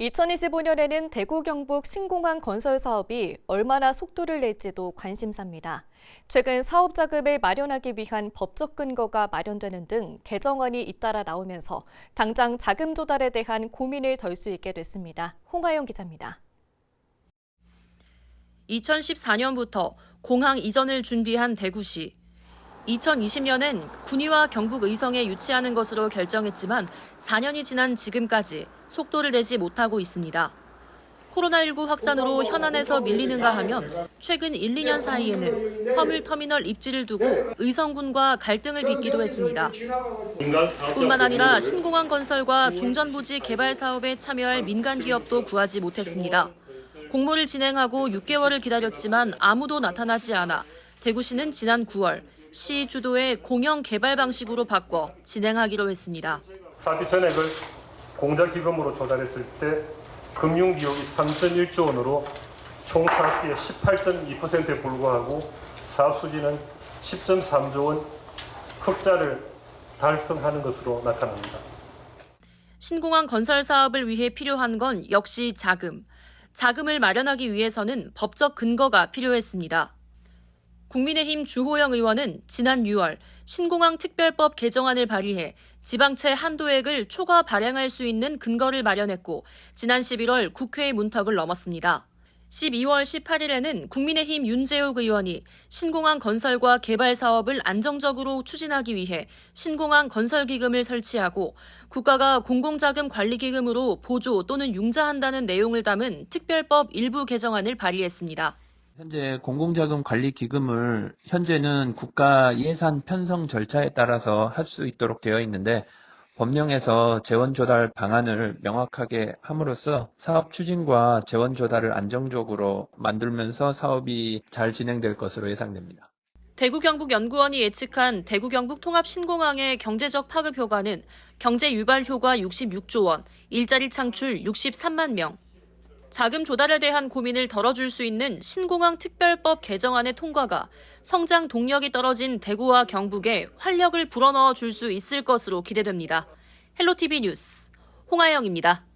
2025년에는 대구 경북 신공항 건설 사업이 얼마나 속도를 낼지도 관심사입니다. 최근 사업 자금을 마련하기 위한 법적 근거가 마련되는 등 개정안이 잇따라 나오면서 당장 자금 조달에 대한 고민을 덜 수 있게 됐습니다. 홍하영 기자입니다. 2014년부터 공항 이전을 준비한 대구시. 2020년엔 군위와 경북 의성에 유치하는 것으로 결정했지만 4년이 지난 지금까지 속도를 내지 못하고 있습니다. 코로나19 확산으로 현안에서 밀리는가 하면 최근 1, 2년 사이에는 화물터미널 입지를 두고 의성군과 갈등을 빚기도 했습니다. 뿐만 아니라 신공항 건설과 종전부지 개발 사업에 참여할 민간 기업도 구하지 못했습니다. 공모를 진행하고 6개월을 기다렸지만 아무도 나타나지 않아 대구시는 지난 9월 시 주도의 공영 개발 방식으로 바꿔 진행하기로 했습니다. 사비 전액을 공자 기금으로 조달했을 때 금융 비용이 3.1조 원으로 총 사업비의 18.2%에 불과하고 사업 수지는 10.3조 원 흑자를 달성하는 것으로 나타납니다. 신공항 건설 사업을 위해 필요한 건 역시 자금. 자금을 마련하기 위해서는 법적 근거가 필요했습니다. 국민의힘 주호영 의원은 지난 6월 신공항 특별법 개정안을 발의해 지방채 한도액을 초과 발행할 수 있는 근거를 마련했고 지난 11월 국회의 문턱을 넘었습니다. 12월 18일에는 국민의힘 윤재욱 의원이 신공항 건설과 개발 사업을 안정적으로 추진하기 위해 신공항 건설기금을 설치하고 국가가 공공자금 관리기금으로 보조 또는 융자한다는 내용을 담은 특별법 일부 개정안을 발의했습니다. 현재 공공자금 관리 기금을 현재는 국가 예산 편성 절차에 따라서 할 수 있도록 되어 있는데 법령에서 재원 조달 방안을 명확하게 함으로써 사업 추진과 재원 조달을 안정적으로 만들면서 사업이 잘 진행될 것으로 예상됩니다. 대구경북연구원이 예측한 대구경북 통합 신공항의 경제적 파급 효과는 경제 유발 효과 66조 원, 일자리 창출 63만 명, 자금 조달에 대한 고민을 덜어줄 수 있는 신공항 특별법 개정안의 통과가 성장 동력이 떨어진 대구와 경북에 활력을 불어넣어 줄 수 있을 것으로 기대됩니다. 헬로티비 뉴스 홍하영입니다.